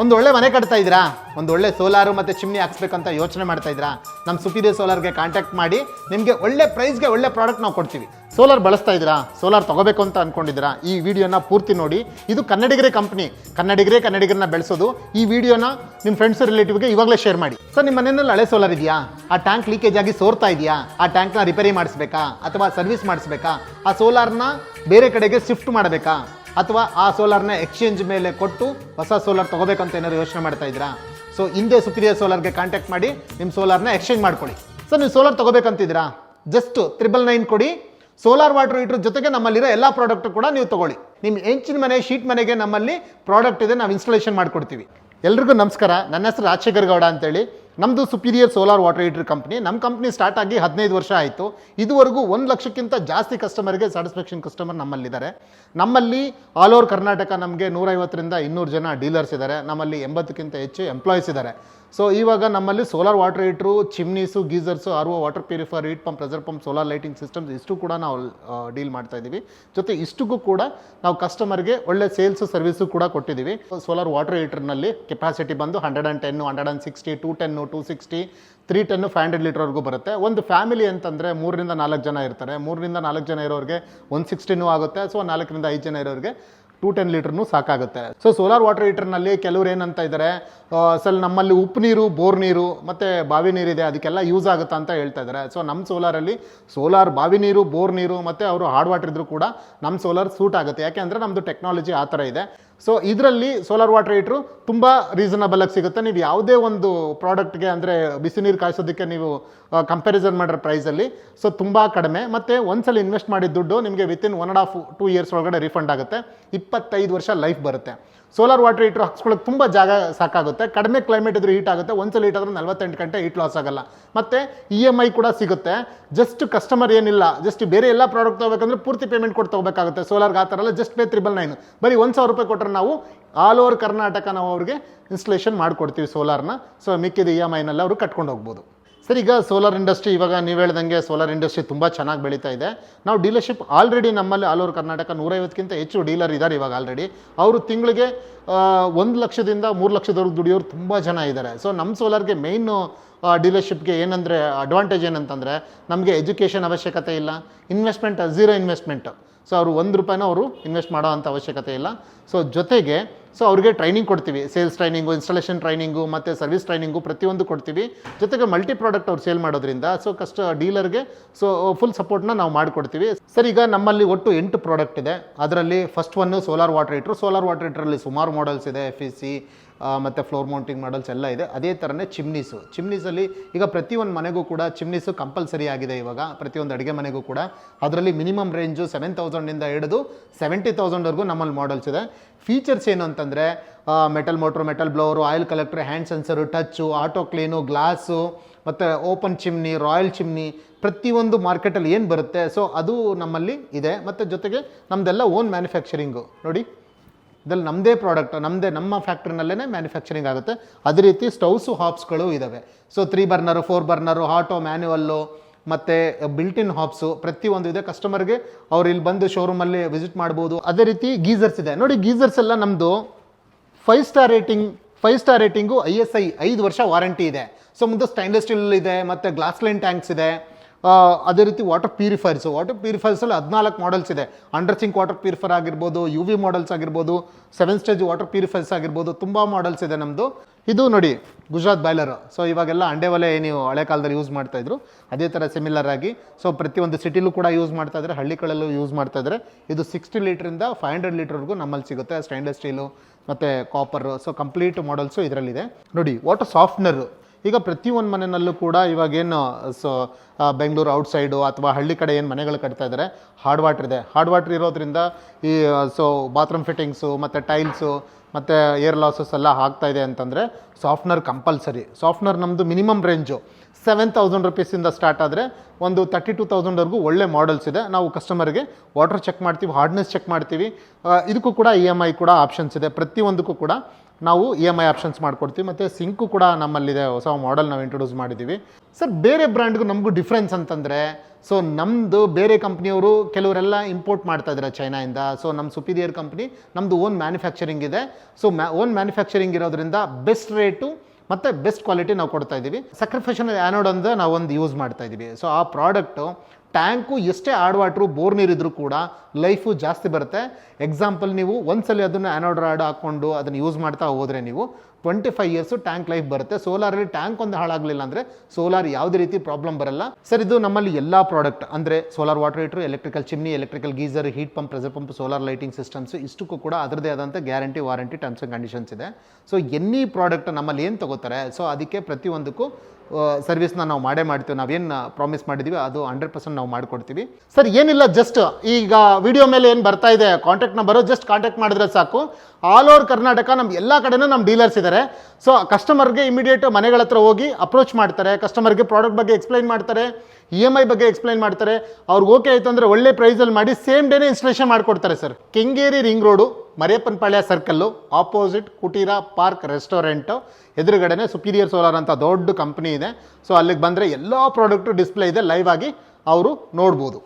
ಒಂದು ಒಳ್ಳೆ ಮನೆ ಕಟ್ತಾ ಇದ್ದೀರಾ? ಒಂದು ಒಳ್ಳೆ ಸೋಲಾರು ಮತ್ತು ಚಿಮ್ನಿ ಹಾಕ್ಸ್ಬೇಕಂತ ಯೋಚನೆ ಮಾಡ್ತಾ ಇದ್ದೀರಾ? ನಮ್ಮ ಸುಪೀರಿಯರ್ ಸೋಲಾರ್ಗೆ ಕಾಂಟ್ಯಾಕ್ಟ್ ಮಾಡಿ ನಿಮಗೆ ಒಳ್ಳೆ ಪ್ರೈಸ್ಗೆ ಒಳ್ಳೆ ಪ್ರಾಡಕ್ಟ್ ನಾವು ಕೊಡ್ತೀವಿ. ಸೋಲಾರ್ ಬಳಸ್ತಾ ಇದ್ದೀರಾ? ಸೋಲಾರ್ ತಗೋಬೇಕು ಅಂತ ಅಂದ್ಕೊಂಡಿದ್ದೀರಾ ಈ ವಿಡಿಯೋನ ಪೂರ್ತಿ ನೋಡಿ. ಇದು ಕನ್ನಡಿಗರೇ ಕಂಪ್ನಿ ಕನ್ನಡಿಗರೇ ಕನ್ನಡಿಗರನ್ನ ಬೆಳೆಸೋದು. ಈ ವಿಡಿಯೋನ ನಿಮ್ಮ ಫ್ರೆಂಡ್ಸ್ ರಿಲೇಟಿವ್ಗೆ ಇವಾಗಲೇ ಶೇರ್ ಮಾಡಿ. ಸರ್ ನಿಮ್ಮ ಮನೆಯಲ್ಲಿ ಹಳೆ ಸೋಲಾರ್ ಇದೆಯಾ? ಆ ಟ್ಯಾಂಕ್ ಲೀಕೇಜ್ ಆಗಿ ಸೋರ್ತಾ ಇದೆಯಾ? ಆ ಟ್ಯಾಂಕ್ನ ರಿಪೇರಿ ಮಾಡಿಸ್ಬೇಕಾ? ಅಥವಾ ಸರ್ವಿಸ್ ಮಾಡಿಸ್ಬೇಕಾ? ಆ ಸೋಲಾರ್ನ ಬೇರೆ ಕಡೆಗೆ ಶಿಫ್ಟ್ ಮಾಡಬೇಕಾ? ಅಥವಾ ಆ ಸೋಲಾರ್ನ ಎಕ್ಸ್ಚೇಂಜ್ ಮೇಲೆ ಕೊಟ್ಟು ಹೊಸ ಸೋಲಾರ್ ತೊಗೋಬೇಕಂತ ಏನಾದ್ರು ಯೋಚನೆ ಮಾಡ್ತಾ ಇದ್ದೀರಾ? ಸೊ ಹಿಂದೆ ಸುಪ್ರಿಯ ಸೋಲಾರ್ಗೆ ಕಾಂಟ್ಯಾಕ್ಟ್ ಮಾಡಿ ನಿಮ್ಮ ಸೋಲಾರ್ನ ಎಕ್ಸ್ಚೇಂಜ್ ಮಾಡ್ಕೊಳ್ಳಿ. ಸರ್ ನೀವು ಸೋಲಾರ್ ತೊಗೋಬೇಕಂತಿದ್ದೀರಾ? ಜಸ್ಟ್ ತ್ರಿಬಲ್ ನೈನ್ ಕೊಡಿ. ಸೋಲಾರ್ ವಾಟರ್ ಹೀಟರ್ ಜೊತೆಗೆ ನಮ್ಮಲ್ಲಿರೋ ಎಲ್ಲ ಪ್ರಾಡಕ್ಟ್ ಕೂಡ ನೀವು ತಗೊಳ್ಳಿ. ನಿಮ್ಮ ಹೆಂಚಿನ ಮನೆ, ಶೀಟ್ ಮನೆಗೆ ನಮ್ಮಲ್ಲಿ ಪ್ರಾಡಕ್ಟ್ ಇದೆ, ನಾವು ಇನ್ಸ್ಟಾಲೇಷನ್ ಮಾಡ್ಕೊಡ್ತೀವಿ. ಎಲ್ರಿಗೂ ನಮಸ್ಕಾರ. ನನ್ನ ಹೆಸರು ರಾಜಶೇಖರ್ ಗೌಡ ಅಂತೇಳಿ. ನಮ್ಮದು superior solar water heater company ನಮ್ಮ ಕಂಪ್ನಿ ಸ್ಟಾರ್ಟ್ ಆಗಿ ಹದಿನೈದು ವರ್ಷ ಆಯಿತು. ಇದುವರೆಗೂ ಒಂದು ಲಕ್ಷಕ್ಕಿಂತ ಜಾಸ್ತಿ ಕಸ್ಟಮರ್ಗೆ ಸ್ಯಾಟಿಸ್ಫ್ಯಾಕ್ಷನ್ ಕಸ್ಟಮರ್ ನಮ್ಮಲ್ಲಿದ್ದಾರೆ. ನಮ್ಮಲ್ಲಿ ಆಲ್ ಓವರ್ ಕರ್ನಾಟಕ ನಮಗೆ ನೂರೈವತ್ತರಿಂದ ಇನ್ನೂರು ಜನ ಡೀಲರ್ಸ್ ಇದ್ದಾರೆ. ನಮ್ಮಲ್ಲಿ ಎಂಬತ್ತಕ್ಕಿಂತ ಹೆಚ್ಚು ಎಂಪ್ಲಾಯೀಸ್ ಇದ್ದಾರೆ. ಸೊ ಇವಾಗ ನಮ್ಮಲ್ಲಿ solar water heater chimneys geysers RO water purifier heat pump pressure pump solar lighting systems ಇಷ್ಟು ಕೂಡ ನಾವು ಡೀಲ್ ಮಾಡ್ತಾ ಇದ್ದೀವಿ. ಜೊತೆ ಇಷ್ಟಕ್ಕೂ ಕೂಡ ನಾವು ಕಸ್ಟಮರ್ಗೆ ಒಳ್ಳೆ ಸೇಲ್ಸು ಸರ್ವಿಸು ಕೂಡ ಕೊಟ್ಟಿದ್ದೀವಿ. ಸೋಲಾರ್ ವಾಟರ್ ಹೀಟರ್ನಲ್ಲಿ ಕೆಪಾಸಿಟಿ ಬಂದು hundred and ten hundred and sixty two ten two sixty three ten five hundred ಲೀಟರ್ವರೆಗೂ ಬರುತ್ತೆ. ಒಂದು ಫ್ಯಾಮಿಲಿ ಅಂತಂದರೆ ಮೂರರಿಂದ ನಾಲ್ಕು ಜನ ಇರ್ತಾರೆ. ಮೂರರಿಂದ ನಾಲ್ಕು ಜನ ಇರೋರಿಗೆ ಒಂದು ಸಿಕ್ಸ್ಟಿನೂ ಆಗುತ್ತೆ. ಸೊ ನಾಲ್ಕರಿಂದ ಐದು ಜನ ಇರೋರಿಗೆ ಟೂ ಟೆನ್ ಲೀಟರ್ನು ಸಾಕಾಗುತ್ತೆ. ಸೊ ಸೋಲಾರ್ ವಾಟರ್ ಹೀಟರ್ನಲ್ಲಿ ಕೆಲವರು ಏನಂತ ಇದ್ದಾರೆ ಸಲ್ ನಮ್ಮಲ್ಲಿ ಉಪ್ಪು ನೀರು, ಬೋರ್ ನೀರು, ಮತ್ತು ಬಾವಿ ನೀರಿದೆ, ಅದಕ್ಕೆಲ್ಲ ಯೂಸ್ ಆಗುತ್ತಾ ಅಂತ ಹೇಳ್ತಾ ಇದ್ದಾರೆ ಸೊ ನಮ್ಮ ಸೋಲಾರಲ್ಲಿ ಸೋಲಾರ್ ಬಾವಿ ನೀರು, ಬೋರ್ ನೀರು, ಮತ್ತು ಅವರು ಹಾರ್ಡ್ ವಾಟರ್ ಇದ್ರೂ ಕೂಡ ನಮ್ಮ ಸೋಲಾರ್ ಸೂಟ್ ಆಗುತ್ತೆ. ಯಾಕೆಂದರೆ ನಮ್ಮದು ಟೆಕ್ನಾಲಜಿ ಆ ಥರ ಇದೆ. ಸೊ ಇದರಲ್ಲಿ ಸೋಲಾರ್ ವಾಟರ್ ಹೀಟ್ರು ತುಂಬ ರೀಸನಬಲ್ ಆಗಿ ಸಿಗುತ್ತೆ. ನೀವು ಯಾವುದೇ ಒಂದು ಪ್ರಾಡಕ್ಟ್ಗೆ ಅಂದರೆ ಬಿಸಿ ನೀರು ಕಾಯಿಸೋದಕ್ಕೆ ನೀವು ಕಂಪ್ಯಾರಿಸನ್ ಮಾಡಿರೋ ಪ್ರೈಸಲ್ಲಿ ಸೊ ತುಂಬ ಕಡಿಮೆ. ಮತ್ತು ಒಂದ್ಸಲ ಇನ್ವೆಸ್ಟ್ ಮಾಡಿದ ದುಡ್ಡು ನಿಮಗೆ within one and half two years ಒಳಗಡೆ ರಿಫಂಡ್ ಆಗುತ್ತೆ. ಇಪ್ಪತ್ತೈದು ವರ್ಷ ಲೈಫ್ ಬರುತ್ತೆ. ಸೋಲಾರ್ ವಾಟರ್ ಹೀಟ್ರು ಹಾಕ್ಸ್ಕೊಳ್ಳೋಕೆ ತುಂಬ ಜಾಗ ಸಾಕಾಗುತ್ತೆ. ಕಡಿಮೆ ಕ್ಲೈಮೇಟ್ ಇದ್ರೂ ಹೀಟ್ ಆಗುತ್ತೆ. ಒಂದ್ಸಲ ಹೀಟ್ ಆದರೆ ನಲ್ವತ್ತೆಂಟು ಗಂಟೆ ಹೀಟ್ ಲಾಸ್ ಆಗಲ್ಲ. ಮತ್ತು ಇ ಎಂ ಐ ಕೂಡ ಸಿಗುತ್ತೆ. ಜಸ್ಟ್ ಕಸ್ಟಮರ್ ಏನಿಲ್ಲ ಜಸ್ಟ್ ಬೇರೆ ಎಲ್ಲ ಪ್ರಾಡಕ್ಟ್ ತೊಗೋಬೇಕಂದ್ರೆ ಪೂರ್ತಿ ಪೇಮೆಂಟ್ ಕೊಟ್ಟು ತೊಗೋಬೇಕಾಗುತ್ತೆ. ಸೋಲಾರ್ಗೆ ಆ ಥರ ಎಲ್ಲ ಜಸ್ಟ್ ಪೇ ತ್ರಿಬಲ್ ನೈನ್ ಬರೀ ಒಂದು ಸಾವಿರ ರೂಪಾಯಿ ಕೊಟ್ಟರೆ ನಾವು ಆಲ್ ಓವರ್ ಕರ್ನಾಟಕ ನಾವು ಅವ್ರಿಗೆ ಇನ್ಸ್ಟಲೇಷನ್ ಮಾಡಿಕೊಡ್ತೀವಿ ಸೋಲಾರ್ನ ಸೊ ಮಿಕ್ಕಿದ ಇ ಎಂ ಐನಲ್ಲಿ ಅವರು ಕಟ್ಕೊಂಡು ಹೋಗ್ಬೋದು. ಸರ್, ಈಗ ಸೋಲಾರ್ ಇಂಡಸ್ಟ್ರಿ ಇವಾಗ ನೀವು ಹೇಳ್ದಂಗೆ ಸೋಲಾರ್ ಇಂಡಸ್ಟ್ರಿ ತುಂಬ ಚೆನ್ನಾಗಿ ಬೆಳೀತಾ ಇದೆ. ನಾವು ಡೀಲರ್ಶಿಪ್ ಆಲ್ರೆಡಿ ನಮ್ಮಲ್ಲಿ ಆಲ್ ಓವರ್ ಕರ್ನಾಟಕ ನೂರೈವತ್ತಕ್ಕಿಂತ ಹೆಚ್ಚು ಡೀಲರ್ ಇದ್ದಾರೆ ಇವಾಗ ಆಲ್ರೆಡಿ ಅವರು ತಿಂಗಳಿಗೆ ಒಂದು ಲಕ್ಷದಿಂದ ಮೂರು ಲಕ್ಷದವರೆಗೆ ದುಡಿಯೋರು ತುಂಬ ಜನ ಇದ್ದಾರೆ ಸೊ ನಮ್ಮ ಸೋಲಾರ್ಗೆ ಮೇಯ್ನು ಡೀಲರ್ಶಿಪ್ಗೆ ಏನಂದರೆ ಅಡ್ವಾಂಟೇಜ್ ಏನಂತಂದರೆ ನಮಗೆ ಎಜುಕೇಷನ್ ಅವಶ್ಯಕತೆ ಇಲ್ಲ. ಇನ್ವೆಸ್ಟ್ಮೆಂಟ್ ಝೀರೋ ಇನ್ವೆಸ್ಟ್ಮೆಂಟ್ ಸೊ ಅವರು ಒಂದು ರೂಪಾಯಿನ ಅವರು ಇನ್ವೆಸ್ಟ್ ಮಾಡೋ ಅಂಥ ಅವಶ್ಯಕತೆ ಇಲ್ಲ. ಸೊ ಜೊತೆಗೆ, ಸೊ ಅವ್ರಿಗೆ ಟ್ರೈನಿಂಗ್ ಕೊಡ್ತೀವಿ. ಸೇಲ್ಸ್ ಟ್ರೈನಿಂಗು ಇನ್ಸ್ಟಾಲೇಷನ್ ಟ್ರೈನಿಂಗು ಮತ್ತು ಸರ್ವಿಸ್ ಟ್ರೈನಿಂಗು ಪ್ರತಿಯೊಂದು ಕೊಡ್ತೀವಿ. ಜೊತೆಗೆ ಮಲ್ಟಿ ಪ್ರಾಡಕ್ಟ್ ಅವ್ರು ಸೇಲ್ ಮಾಡೋದ್ರಿಂದ, ಸೊ ಕಷ್ಟ ಡೀಲರ್ಗೆ, ಸೊ ಫುಲ್ ಸಪೋರ್ಟ್ನ ನಾವು ಮಾಡಿಕೊಡ್ತೀವಿ. ಸರ್, ಈಗ ನಮ್ಮಲ್ಲಿ ಒಟ್ಟು ಎಂಟು ಪ್ರಾಡಕ್ಟ್ ಇದೆ. ಅದರಲ್ಲಿ first one solar water heater solar water ಹೀಟ್ರಲ್ಲಿ ಸುಮಾರು ಮಾಡೆಲ್ಸ್ ಇದೆ ಎಫ್ ಇ ಸಿ ಮತ್ತು ಫ್ಲೋರ್ ಮೌಂಟಿಂಗ್ ಮಾಡಲ್ಸ್ ಎಲ್ಲ ಇದೆ. ಅದೇ ಥರನೇ ಚಿಮ್ನೀಸು ಚಿಮ್ನೀಸಲ್ಲಿ ಈಗ ಪ್ರತಿಯೊಂದು ಮನೆಗೂ ಕೂಡ ಚಿಮ್ನೀಸು ಕಂಪಲ್ಸರಿ ಆಗಿದೆ ಇವಾಗ. ಪ್ರತಿಯೊಂದು ಅಡುಗೆ ಮನೆಗೂ ಕೂಡ. ಅದರಲ್ಲಿ ಮಿನಿಮಮ್ ರೇಂಜು ಸೆವೆನ್ ತೌಸಂಡಿಂದ ಹಿಡಿದು ಸೆವೆಂಟಿ ತೌಸಂಡ್ವರೆಗೂ ನಮ್ಮಲ್ಲಿ ಮಾಡಲ್ಸ್ ಇದೆ. ಫೀಚರ್ಸ್ ಏನು ಅಂತಂದರೆ metal motor metal blower oil collector hand sensor touch auto clean glass ಮತ್ತು ಓಪನ್ ಚಿಮ್ನಿ ರಾಯಲ್ ಚಿಮ್ನಿ ಪ್ರತಿಯೊಂದು ಮಾರ್ಕೆಟಲ್ಲಿ ಏನು ಬರುತ್ತೆ. ಸೊ ಅದು ನಮ್ಮಲ್ಲಿ ಇದೆ. ಮತ್ತು ಜೊತೆಗೆ ನಮ್ಮದೆಲ್ಲ ಓನ್ ಮ್ಯಾನುಫ್ಯಾಕ್ಚರಿಂಗು ನೋಡಿ. ಇದ್ರಲ್ಲಿ ನಮ್ಮದೇ ಪ್ರಾಡಕ್ಟ್ ನಮ್ಮದೇ ನಮ್ಮ ಫ್ಯಾಕ್ಟ್ರಿನಲ್ಲೇ ಮ್ಯಾನುಫ್ಯಾಕ್ಚರಿಂಗ್ ಆಗುತ್ತೆ. ಅದೇ ರೀತಿ ಸ್ಟೌವ್ಸು ಹಾಪ್ಸ್ಗಳು ಇದ್ದಾವೆ so three burner four burner auto manual ಮತ್ತು ಬಿಲ್ಟಿನ್ ಹಾಪ್ಸು ಪ್ರತಿಯೊಂದು ಇದೆ. ಕಸ್ಟಮರ್ಗೆ ಅವ್ರು ಇಲ್ಲಿ ಬಂದು ಶೋರೂಮಲ್ಲಿ ವಿಸಿಟ್ ಮಾಡ್ಬೋದು. ಅದೇ ರೀತಿ ಗೀಸರ್ಸ್ ಇದೆ. ನೋಡಿ ಗೀಸರ್ಸ್ ಎಲ್ಲ ನಮ್ಮದು five star rating five star rating I S I ಐದು ವರ್ಷ ವಾರಂಟಿ ಇದೆ. ಸೊ ಮುಂದೆ ಸ್ಟೈನ್ಲೆಸ್ ಸ್ಟೀಲ್ ಇದೆ, ಮತ್ತು ಗ್ಲಾಸ್ ಲೈನ್ ಟ್ಯಾಂಕ್ಸ್ ಇದೆ. ಅದೇ ರೀತಿ ವಾಟರ್ ಪ್ಯೂರಿಫೈರ್ಸು ವಾಟರ್ ಪ್ಯೂರಿಫೈರ್ಸಲ್ಲಿ ಹದಿನಾಲ್ಕು ಮಾಡೆಲ್ಸ್ ಇದೆ. ಅಂಡರ್ ಸಿಂಕ್ ವಾಟರ್ ಪ್ಯೂರಿಫೈರ್ ಆಗಿರ್ಬೋದು ಯು ವಿ ಮಾಡೆಲ್ಸ್ ಆಗಿರ್ಬೋದು ಸೆವೆನ್ ಸ್ಟೇಜ್ ವಾಟರ್ ಪ್ಯೂರಿಫೈರ್ಸ್ ಆಗಿರ್ಬೋದು, ತುಂಬ ಮಾಡೆಲ್ಸ್ ಇದೆ ನಮ್ಮದು ಇದು ನೋಡಿ ಗುಜರಾತ್ ಬಾಯ್ಲರ್ ಸೊ ಇವಾಗೆಲ್ಲ ಅಂಡೆ ಒಲೆ ನೀವು ಹಳೆ ಕಾಲದಲ್ಲಿ ಯೂಸ್ ಮಾಡ್ತಾಯಿದ್ರು ಅದೇ ಥರ ಸಿಮಿಲರ್ ಆಗಿ. ಸೊ ಪ್ರತಿಯೊಂದು ಸಿಟಿಲೂ ಕೂಡ ಯೂಸ್ ಮಾಡ್ತಾ ಹಳ್ಳಿಗಳಲ್ಲೂ ಯೂಸ್ ಮಾಡ್ತಾ ಇದ್ದಾರೆ ಇದು ಸಿಕ್ಸ್ಟಿ ಲೀಟ್ರಿಂದ ಫೈವ್ ಹಂಡ್ರೆಡ್ ಲೀಟ್ರ್ವರೆಗೂ ನಮ್ಮಲ್ಲಿ ಸಿಗುತ್ತೆ. ಸ್ಟೈನ್ಲೆಸ್ ಸ್ಟೀಲು ಮತ್ತು ಕಾಪರು ಸೊ ಕಂಪ್ಲೀಟ್ ಮಾಡಲ್ಸು ಇದರಲ್ಲಿದೆ. ನೋಡಿ ವಾಟರ್ ಸಾಫ್ಟ್ನರು ಈಗ ಪ್ರತಿಯೊಂದು ಮನೆಯಲ್ಲೂ ಕೂಡ ಇವಾಗೇನು ಸೊ ಬೆಂಗಳೂರು ಔಟ್ಸೈಡು ಅಥವಾ ಹಳ್ಳಿ ಕಡೆ ಏನು ಮನೆಗಳು ಕಟ್ತಾ ಇದ್ದಾರೆ ಹಾರ್ಡ್ ವಾಟ್ರ್ ಇದೆ. ಹಾರ್ಡ್ ವಾಟ್ರ್ ಇರೋದ್ರಿಂದ ಈ ಸೊ ಬಾತ್ರೂಮ್ ಫಿಟ್ಟಿಂಗ್ಸು ಮತ್ತು ಟೈಲ್ಸು ಮತ್ತು ಏರ್ ಲಾಸಸ್ ಎಲ್ಲ ಇದೆ ಅಂತಂದರೆ ಸಾಫ್ಟ್ನರ್ ಕಂಪಲ್ಸರಿ ಸಾಫ್ಟ್ನರ್ ನಮ್ಮದು ಮಿನಿಮಮ್ ರೇಂಜು ಸೆವೆನ್ ತೌಸಂಡ್ ರುಪೀಸಿಂದ ಸ್ಟಾರ್ಟ್ ಆದರೆ ಒಂದು ತರ್ಟಿ ಟು ತೌಸಂಡ್ವರೆಗೂ ಒಳ್ಳೆ ಮಾಡೆಲ್ಸ್ ಇದೆ. ನಾವು ಕಸ್ಟಮರ್ಗೆ ವಾಟರ್ ಚೆಕ್ ಮಾಡ್ತೀವಿ ಹಾರ್ಡ್ನೆಸ್ ಚೆಕ್ ಮಾಡ್ತೀವಿ. ಇದಕ್ಕೂ ಕೂಡ ಇ ಎಂ ಐ ಕೂಡ ಆಪ್ಷನ್ಸ್ ಇದೆ. ಪ್ರತಿಯೊಂದಕ್ಕೂ ಕೂಡ ನಾವು ಇ ಎಂ ಐ ಆಪ್ಷನ್ಸ್ ಮಾಡ್ಕೊಡ್ತೀವಿ, ಮತ್ತು ಸಿಂಕು ಕೂಡ ನಮ್ಮಲ್ಲಿದೆ ಹೊಸ ಮಾಡೆಲ್ ನಾವು ಇಂಟ್ರೊಡ್ಯೂಸ್ ಮಾಡಿದ್ದೀವಿ. ಸರ್ ಬೇರೆ ಬ್ರ್ಯಾಂಡ್ಗೂ ನಮಗೂ ಡಿಫ್ರೆನ್ಸ್ ಅಂತಂದರೆ ಸೊ ನಮ್ಮದು ಬೇರೆ ಕಂಪ್ನಿಯವರು ಕೆಲವರೆಲ್ಲ ಇಂಪೋರ್ಟ್ ಮಾಡ್ತಾ ಇದ್ದಾರೆ ಚೈನಾಯಿಂದ ಸೊ ನಮ್ಮ ಸುಪೀರಿಯರ್ ಕಂಪ್ನಿ ನಮ್ಮದು ಓನ್ ಮ್ಯಾನುಫ್ಯಾಕ್ಚರಿಂಗ್ ಇದೆ. ಸೊ ಮ್ಯಾ ಓನ್ ಮ್ಯಾನುಫ್ಯಾಕ್ಚರಿಂಗ್ ಇರೋದ್ರಿಂದ ಬೆಸ್ಟ್ ರೇಟು ಮತ್ತು ಬೆಸ್ಟ್ ಕ್ವಾಲಿಟಿ ನಾವು ಕೊಡ್ತಾ ಇದ್ದೀವಿ. ಸಕ್ರಿಫಿಷನ್ ಆ್ಯನೋಡ್ ಅಂದರೆ ನಾವು ಒಂದು ಯೂಸ್ ಮಾಡ್ತಾ ಇದ್ದೀವಿ. ಸೊ ಆ ಪ್ರಾಡಕ್ಟು ಟ್ಯಾಂಕು ಎಷ್ಟೇ ಆಡ್ ವಾಟ್ರು ಬೋರ್ ನೀರಿದ್ರೂ ಕೂಡ ಲೈಫು ಜಾಸ್ತಿ ಬರುತ್ತೆ. ಎಕ್ಸಾಂಪಲ್ ನೀವು ಒಂದ್ಸಲಿ ಅದನ್ನು ಆ್ಯನೋಡ್ರಾಯ್ಡ್ ಹಾಕ್ಕೊಂಡು ಅದನ್ನು ಯೂಸ್ ಮಾಡ್ತಾ ಹೋದರೆ ನೀವು twenty five years tank life ಬರುತ್ತೆ. ಸೋಲಾರಲ್ಲಿ ಟ್ಯಾಂಕ್ ಒಂದು ಹಾಳಾಗಲಿಲ್ಲ ಅಂದರೆ ಸೋಲಾರ್ ಯಾವುದೇ ರೀತಿ ಪ್ರಾಬ್ಲಮ್ ಬರಲ್ಲ. ಸರ್ ಇದು ನಮ್ಮಲ್ಲಿ ಎಲ್ಲ ಪ್ರಾಡಕ್ಟ್ ಅಂದರೆ solar water heater electrical chimney electrical geyser heat pump pressure pump solar lighting systems ಇಷ್ಟಕ್ಕೂ ಕೂಡ ಅದರದೇ ಆದಂಥ guarantee warranty terms and conditions ಇದೆ. ಸೊ ಎನಿ ಪ್ರಾಡಕ್ಟ್ ನಮ್ಮಲ್ಲಿ ಏನು ತಗೋತಾರೆ? ಸೊ ಅದಕ್ಕೆ ಪ್ರತಿಯೊಂದಕ್ಕೂ ಸರ್ವಿಸ್ನ ನಾವು ಮಾಡೇ ಮಾಡ್ತೀವಿ. ನಾವೇನು ಪ್ರಾಮಿಸ್ ಮಾಡಿದ್ದೀವಿ ಅದು ಹಂಡ್ರೆಡ್ ಪರ್ಸೆಂಟ್ ನಾವು ಮಾಡಿಕೊಡ್ತೀವಿ. ಸರ್ ಏನಿಲ್ಲ ಜಸ್ಟ್ ಈಗ ವಿಡಿಯೋ ಮೇಲೆ ಏನು ಬರ್ತಾ ಇದೆ ಕಾಂಟ್ಯಾಕ್ಟ್ ನಂಬರು ಜಸ್ಟ್ ಕಾಂಟ್ಯಾಕ್ಟ್ ಮಾಡಿದ್ರೆ ಸಾಕು. ಆಲ್ ಓವರ್ ಕರ್ನಾಟಕ ನಮ್ಮ ಎಲ್ಲ ಕಡೆನೂ ನಮ್ಮ ಡೀಲರ್ಸ್ ಇದ್ದಾರೆ ಸೊ ಕಸ್ಟಮರ್ಗೆ ಇಮಿಡಿಯೇಟ್ ಮನೆಗಳ ಹತ್ರ ಹೋಗಿ ಅಪ್ರೋಚ್ ಮಾಡ್ತಾರೆ. ಕಸ್ಟಮರ್ಗೆ ಪ್ರಾಡಕ್ಟ್ ಬಗ್ಗೆ ಎಕ್ಸ್ಪ್ಲೈನ್ ಮಾಡ್ತಾರೆ. ಇ ಎಂ ಐ ಬಗ್ಗೆ ಎಕ್ಸ್ಪ್ಲೈನ್ ಮಾಡ್ತಾರೆ. ಅವ್ರಿಗೆ ಓಕೆ ಆಯಿತು ಅಂದರೆ ಒಳ್ಳೆ ಪ್ರೈಸಲ್ಲಿ ಮಾಡಿ ಸೇಮ್ ಡೇನೇ ಇನ್ಸ್ಟಾಲೇಷನ್ ಮಾಡಿಕೊಡ್ತಾರೆ sir Kengeri ring road Mariyappanapalya circle opposite Kuteera park restaurant ಎದುರುಗಡೆನೆ superior solar ಅಂತ ದೊಡ್ಡ ಕಂಪ್ನಿ ಇದೆ. ಸೊ ಅಲ್ಲಿಗೆ ಬಂದರೆ ಎಲ್ಲ ಪ್ರಾಡಕ್ಟು ಡಿಸ್ಪ್ಲೇ ಇದೆ ಲೈವ್ ಆಗಿ ಅವರು ನೋಡ್ಬೋದು.